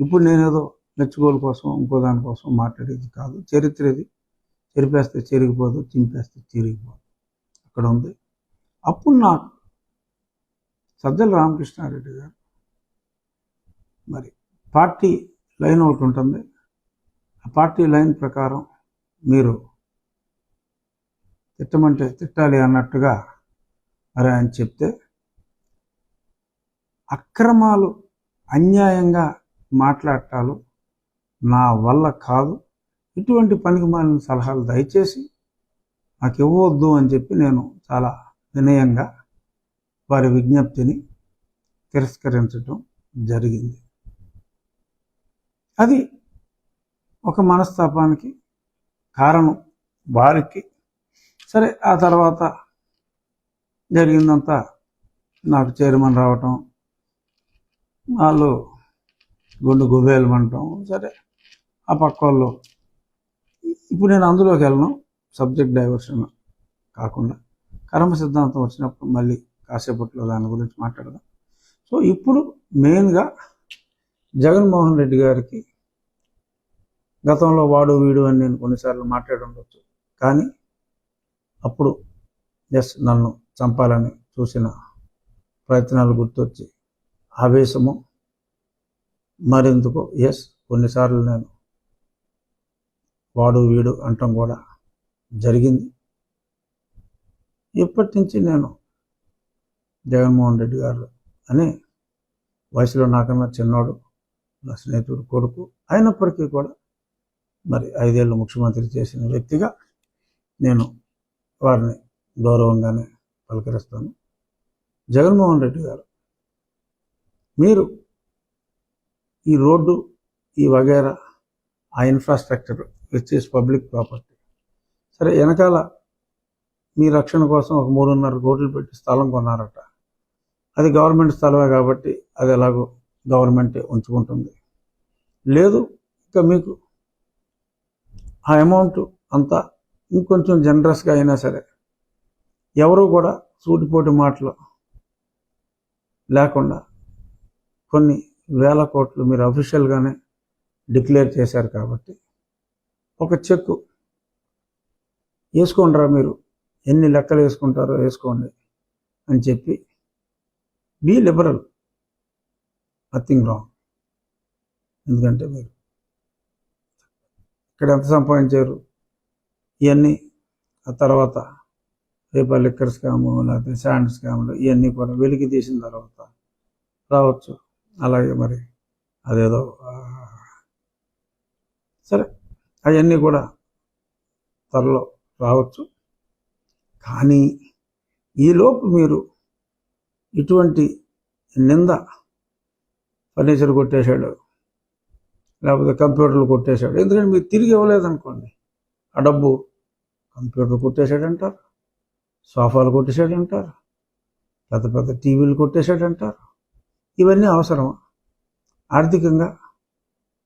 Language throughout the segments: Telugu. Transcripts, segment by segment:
ఇప్పుడు నేనేదో మెచ్చుకోల కోసం ఇంకో దానికోసం మాట్లాడేది కాదు. చరిత్ర ఇది. చెరిపేస్తే చెరిగిపోదు చింపేస్తే చిరిగిపోదు. అక్కడ ఉంది. అప్పుడు నాకు సజ్జల రామకృష్ణారెడ్డి గారు మరి పార్టీ లైన్ ఒకటి ఉంటుంది. ఆ పార్టీ లైన్ ప్రకారం మీరు తిట్టమంటే తిట్టాలి అన్నట్టుగా మరి ఆయన చెప్తే అక్రమాలు అన్యాయంగా మాట్లాడటాలు నా వల్ల కాదు. ఇటువంటి పనికి మాలిన సలహాలు దయచేసి నాకు ఇవ్వవద్దు అని చెప్పి నేను చాలా వినయంగా వారి విజ్ఞప్తిని తిరస్కరించడం జరిగింది. అది ఒక మనస్తాపానికి కారణం వారికి. సరే ఆ తర్వాత జరిగిందంతా నాకు చైర్మన్ రావటం వాళ్ళు గుండు గుబేలమంటాం సరే ఆ పక్క వాళ్ళు. ఇప్పుడు నేను అందులోకి వెళ్ళను సబ్జెక్ట్ డైవర్షన్ కాకుండా. కర్మ సిద్ధాంతం వచ్చినప్పుడు మళ్ళీ కాసేపట్లో దాని గురించి మాట్లాడదాం. సో ఇప్పుడు మెయిన్గా జగన్మోహన్ రెడ్డి గారికి గతంలో వాడు వీడు అని నేను కొన్నిసార్లు మాట్లాడి ఉండొచ్చు. కానీ అప్పుడు ఎస్ నన్ను చంపాలని చూసిన ప్రయత్నాలు గుర్తొచ్చి ఆవేశము మరెందుకు? ఎస్ కొన్నిసార్లు నేను వాడు వీడు అంటం కూడా జరిగింది. ఇప్పటి నుంచి నేను జగన్మోహన్ రెడ్డి గారు అని వయసులో నాకన్నా చిన్నోడు నా స్నేహితుడు కొడుకు అయినప్పటికీ కూడా మరి ఐదేళ్ళు ముఖ్యమంత్రి చేసిన వ్యక్తిగా నేను వారిని గౌరవంగానే పలకరిస్తాను. జగన్మోహన్ రెడ్డి గారు మీరు ఈ రోడ్డు ఈ వగేరా ఆ infrastructure which is public property సరే వెనకాల మీ రక్షణ కోసం ఒక మూడున్నర కోట్లు పెట్టి స్థలం కొన్నారట. అది గవర్నమెంట్ స్థలమే కాబట్టి అది ఎలాగో గవర్నమెంటే ఉంచుకుంటుంది. లేదు ఇంకా మీకు ఆ అమౌంట్ అంతా ఇంకొంచెం జనరస్గా అయినా సరే ఎవరు కూడా సూటిపోటి మాటలు లేకుండా కొన్ని వేల కోట్లు మీరు అఫీషియల్గానే డిక్లేర్ చేశారు కాబట్టి ఒక చెక్ వేసుకోండిరా మీరు. ఎన్ని లెక్కలు వేసుకుంటారో వేసుకోండి అని చెప్పి బీ లిబరల్ నథింగ్ రాంగ్ ఎందుకంటే మీరు ఇక్కడ ఎంత సంపాదించారు? ఇవన్నీ ఆ తర్వాత రేపు లిక్కర్ స్కాము లేకపోతే శాండ్ స్కాములు ఇవన్నీ కూడా వెలికి తీసిన తర్వాత రావచ్చు. అలాగే మరి అదేదో సరే అవన్నీ కూడా త్వరలో రావచ్చు. కానీ ఈలోపు మీరు ఇటువంటి నింద ఫర్నిచర్ కొట్టేశాడు లేకపోతే కంప్యూటర్లు కొట్టేశాడు ఎందుకంటే మీరు తిరిగి ఇవ్వలేదనుకోండి ఆ డబ్బు కంప్యూటర్ కొట్టేశాడంటారు సోఫాలు కొట్టేశాడంటారు పెద్ద పెద్ద టీవీలు కొట్టేశాడంటారు ఇవన్నీ అవసరం ఆర్థికంగా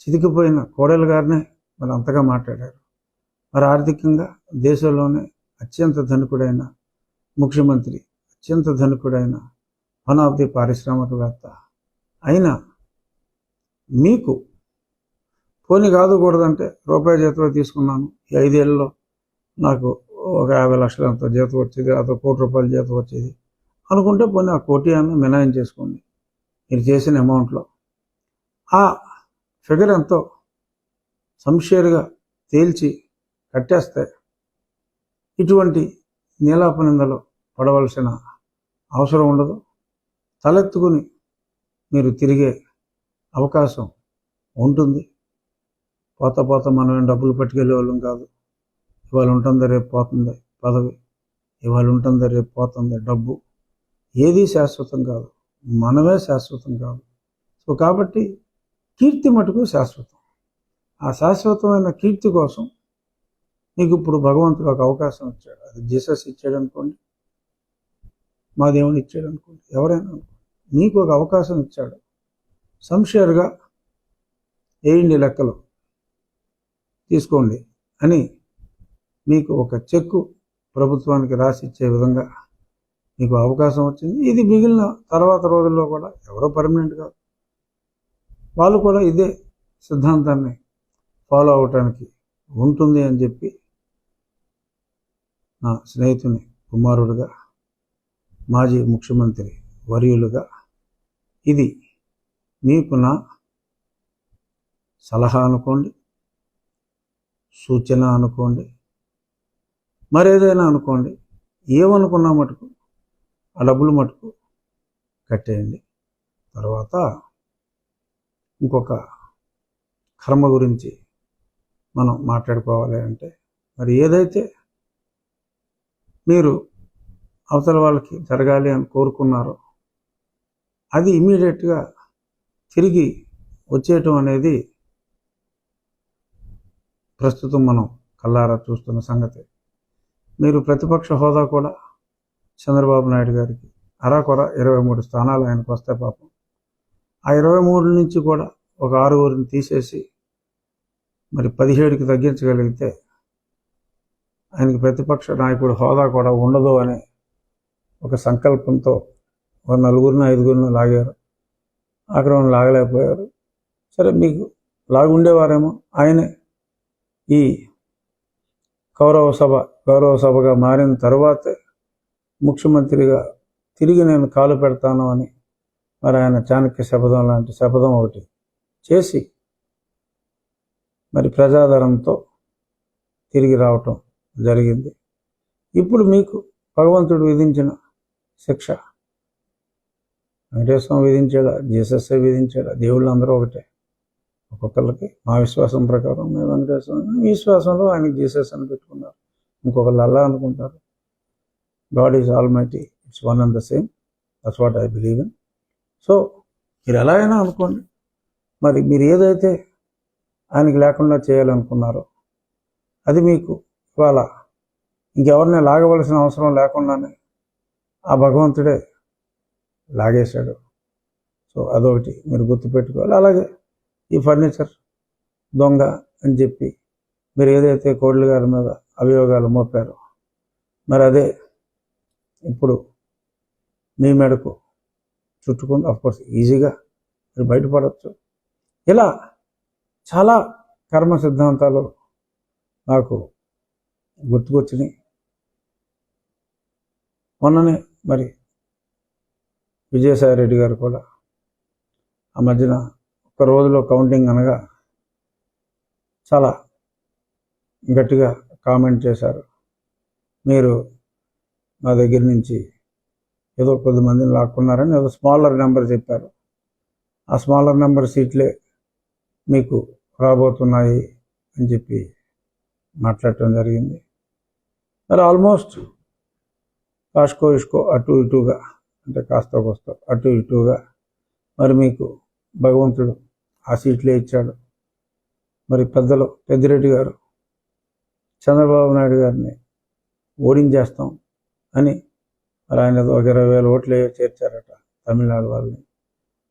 చితికిపోయిన కోడలు గారినే మరి అంతగా మాట్లాడారు. మరి ఆర్థికంగా దేశంలోనే అత్యంత ధనికుడైన ముఖ్యమంత్రి అత్యంత ధనికుడైన వన్ ఆఫ్ ది పారిశ్రామికవేత్త అయినా మీకు పోనీ కాదుకూడదంటే రూపాయి జీతం తీసుకున్నాను. ఈ ఐదేళ్ళలో నాకు ఒక యాభై లక్షల అంత జీతం వచ్చేది అదో కోటి రూపాయల జీతం వచ్చేది అనుకుంటే పోనీ ఆ కోటి అన్న మినాయం చేసుకోండి మీరు చేసిన అమౌంట్లో. ఆ ఫిగర్ ఎంతో సంషేర్గా తేల్చి కట్టేస్తే ఇటువంటి నీలాప నిందలు పడవలసిన అవసరం ఉండదు. తలెత్తుకుని మీరు తిరిగే అవకాశం ఉంటుంది. పోత పోత మనం డబ్బులు పట్టుకెళ్ళే వాళ్ళం కాదు. ఇవాళ ఉంటుంది రేపు పోతుంది పదవి. ఇవాళ ఉంటుంది రేపు పోతుంది డబ్బు. ఏది శాశ్వతం కాదు. మనమే శాశ్వతం కాదు. సో కాబట్టి కీర్తి మటుకు శాశ్వతం. ఆ శాశ్వతమైన కీర్తి కోసం నీకు ఇప్పుడు భగవంతుడు ఒక అవకాశం ఇచ్చాడు. అది జీసస్ ఇచ్చాడు అనుకోండి మా దేవుని ఇచ్చాడు అనుకోండి ఎవరైనా అనుకోండి. నీకు ఒక అవకాశం ఇచ్చాడు. సంషేర్గా వేయండి లెక్కలు తీసుకోండి అని మీకు ఒక చెక్కు ప్రభుత్వానికి రాసి ఇచ్చే విధంగా నీకు అవకాశం వచ్చింది ఇది మిగిలిన తర్వాత రోజుల్లో కూడా ఎవరో పర్మనెంట్ కాదు వాళ్ళు కూడా ఇదే సిద్ధాంతాన్ని ఫాలో అవటానికి ఉంటుంది అని చెప్పి నా స్నేహితుని కుమారుడుగా మాజీ ముఖ్యమంత్రి వర్యులుగా ఇది మీకు నా సలహా అనుకోండి సూచన అనుకోండి మరేదైనా అనుకోండి ఏమనుకున్నా మటుకు ఆ డబ్బులు మటుకు కట్టేయండి. తర్వాత ఇంకొక కర్మ గురించి మనం మాట్లాడుకోవాలి అంటే మరి ఏదైతే మీరు అవతల వాళ్ళకి జరగాలి అని కోరుకున్నారో అది ఇమీడియట్గా తిరిగి వచ్చేయటం అనేది ప్రస్తుతం మనం కల్లారా చూస్తున్న సంగతి. మీరు ప్రతిపక్ష హోదా కూడా చంద్రబాబు నాయుడు గారికి అరాకొర ఇరవై మూడు స్థానాలు ఆయనకు వస్తాయి పాపం. ఆ ఇరవై మూడు నుంచి కూడా ఒక ఆరుగురిని తీసేసి మరి పదిహేడుకి తగ్గించగలిగితే ఆయనకి ప్రతిపక్ష నాయకుడు హోదా కూడా ఉండదు అనే ఒక సంకల్పంతో ఒక నలుగురిని ఐదుగురిని లాగారు. ఆక్రమణ లాగలేకపోయారు. సరే మీకు లాగుండేవారేమో. ఆయనే ఈ కౌరవ సభ గౌరవ సభగా మారిన తర్వాతే ముఖ్యమంత్రిగా తిరిగి నేను కాలు పెడతాను అని మరి ఆయన చాణక్య శపథం లాంటి శపథం ఒకటి చేసి మరి ప్రజాదరంతో తిరిగి రావటం జరిగింది. ఇప్పుడు మీకు భగవంతుడు విధించిన శిక్ష. వెంకటేశ్వరం విధించాడా? జీసస్ విధించాడా? దేవుళ్ళు అందరూ ఒకటే. ఒక్కొక్కరికి మా విశ్వాసం ప్రకారం మేము వెంకటేశ్వరం విశ్వాసంలో ఆయనకి జీసస్ అని పెట్టుకున్నారు. ఇంకొకళ్ళు అల్లా అనుకుంటారు. God is almighty it's one and the same that's what I believe in so మీరు ఎలా అయినా అనుకోండి. మరి మీరు ఏదైతే ఆయనకి లేకుండా చేయాలనుకున్నారో అది మీకు ఇవాళ ఇంకెవరిని లాగవలసిన అవసరం లేకుండానే ఆ భగవంతుడే లాగేశాడు. సో అదొకటి మీరు గుర్తుపెట్టుకోవాలి. అలాగే ఈ ఫర్నిచర్ దొంగ అని చెప్పి మీరు ఏదైతే కోడ్ల గారి మీద అభియోగాలు మోపారో మరి అదే ఇప్పుడు మీ మెడకు చుట్టుకుని అఫ్కోర్స్ ఈజీగా మీరు బయటపడవచ్చు ఇలా చాలా కర్మ సిద్ధాంతాలు నాకు గుర్తుకొచ్చినాయి. మొన్ననే మరి విజయసాయి రెడ్డి గారు కూడా ఆ మధ్యన ఒక రోజులో కౌంటింగ్ అనగా చాలా గట్టిగా కామెంట్ చేశారు. మీరు మా దగ్గర నుంచి ఏదో కొద్ది మందిని లాక్కున్నారని ఏదో స్మాలర్ నెంబర్ చెప్పారు. ఆ స్మాలర్ నెంబర్ సీట్లే మీకు రాబోతున్నాయి అని చెప్పి మాట్లాడటం జరిగింది. మరి ఆల్మోస్ట్ కాస్కో ఇష్కో అటు ఇటుగా అంటే కాస్త కోస్తా అటు ఇటుగా మరి మీకు భగవంతుడు ఆ సీట్లే ఇచ్చాడు. మరి పెద్దలు పెద్దిరెడ్డి గారు చంద్రబాబు నాయుడు గారిని ఓడించేస్తాం. అని మరి ఆయన ఒక ఇరవై వేల ఓట్లు చేర్చారట తమిళనాడు వాళ్ళని.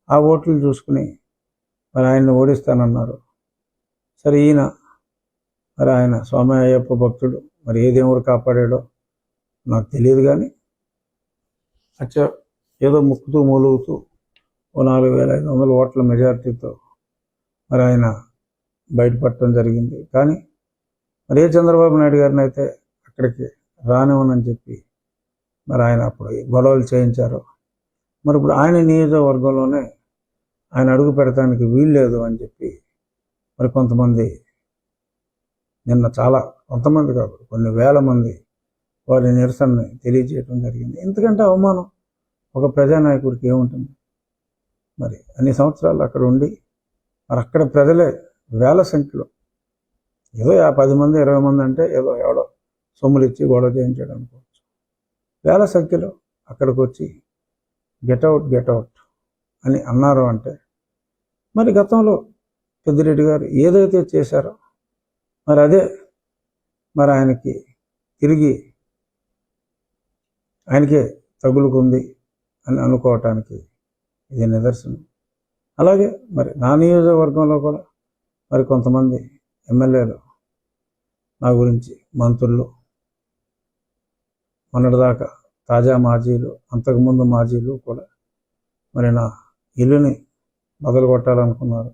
ఆ ఓట్లు చూసుకుని మరి ఆయన్ని ఓడిస్తానన్నారు. సరే ఈయన మరి ఆయన స్వామి అయ్యప్ప భక్తుడు మరి ఏ దేవుడు కాపాడాడో నాకు తెలియదు కానీ అచ్చా ఏదో ముక్కుతూ మూలుగుతూ ఓ నాలుగు వేల ఐదు వందల ఓట్ల మెజారిటీతో మరి ఆయన బయటపడటం జరిగింది. కానీ మరి ఏ చంద్రబాబు నాయుడు గారిని అయితే అక్కడికి రానివ్వనని చెప్పి మరి ఆయన అప్పుడు గొడవలు చేయించారు. మరి ఇప్పుడు ఆయన నియోజకవర్గంలోనే ఆయన అడుగు పెడతానికి వీల్లేదు అని చెప్పి మరి కొంతమంది నిన్న చాలా కొంతమంది కాదు కొన్ని వేల మంది వారి నిరసనని తెలియజేయడం జరిగింది. ఎందుకంటే అవమానం ఒక ప్రజానాయకుడికి ఏముంటుంది? మరి అన్ని సంవత్సరాలు అక్కడ ఉండి మరి అక్కడ ప్రజలే వేల సంఖ్యలో ఏదో ఆ పది మంది ఇరవై మంది అంటే ఏదో ఎవడో సొమ్ములు ఇచ్చి గొడవ చేయించాడు అనుకోవచ్చు వేల సంఖ్యలో అక్కడికి వచ్చి గెట్అవుట్ గెట్అవుట్ అని అన్నారు అంటే మరి గతంలో పెద్దిరెడ్డి గారు ఏదైతే చేశారో మరి అదే మరి ఆయనకి తిరిగి ఆయనకే తగులుకుంది అని అనుకోవటానికి ఇది నిదర్శనం. అలాగే మరి నా నియోజకవర్గంలో కూడా మరి కొంతమంది ఎమ్మెల్యేలు నా గురించి మంత్రులు మొన్నటిదాకా తాజా మాజీలు అంతకుముందు మాజీలు కూడా మరి నా ఇల్లుని మొదలు కొట్టాలనుకున్నారు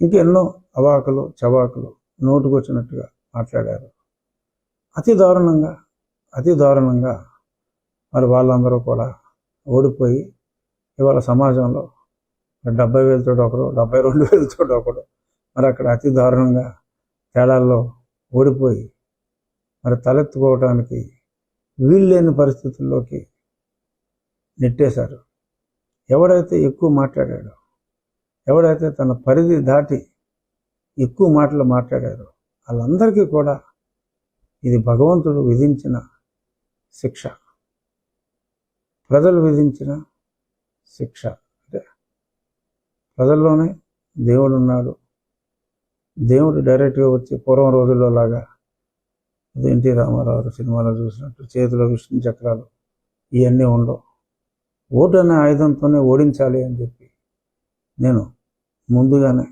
ఇంకెన్నో అవాకులు చవాకులు నోటుకొచ్చినట్టుగా మాట్లాడారు. అతి దారుణంగా అతి దారుణంగా మరి వాళ్ళందరూ కూడా ఓడిపోయి ఇవాళ సమాజంలో డెబ్బై వేలతో ఒకడు డెబ్బై రెండు వేలతో ఒకడు మరి అక్కడ అతి దారుణంగా తేడాల్లో ఓడిపోయి మరి తలెత్తుకోవడానికి వీల్లేని పరిస్థితుల్లోకి నెట్టేశారు. ఎవడైతే ఎక్కువ మాట్లాడాడో ఎవడైతే తన పరిధి దాటి ఎక్కువ మాటలు మాట్లాడారో వాళ్ళందరికీ కూడా ఇది భగవంతుడు విధించిన శిక్ష. ప్రజలు విధించిన శిక్ష. అంటే ప్రజల్లోనే దేవుడు ఉన్నాడు దేవుడు డైరెక్ట్గా వచ్చి పూర్వం రోజుల్లో లాగా ఎన్టీ రామారావు సినిమాలో చూసినట్టు చేతిలో విష్ణు చక్రాలు ఇవన్నీ ఉండవు. ఓటు అనే ఆయుధంతోనే ఓడించాలి అని చెప్పి నేను ముందుగానే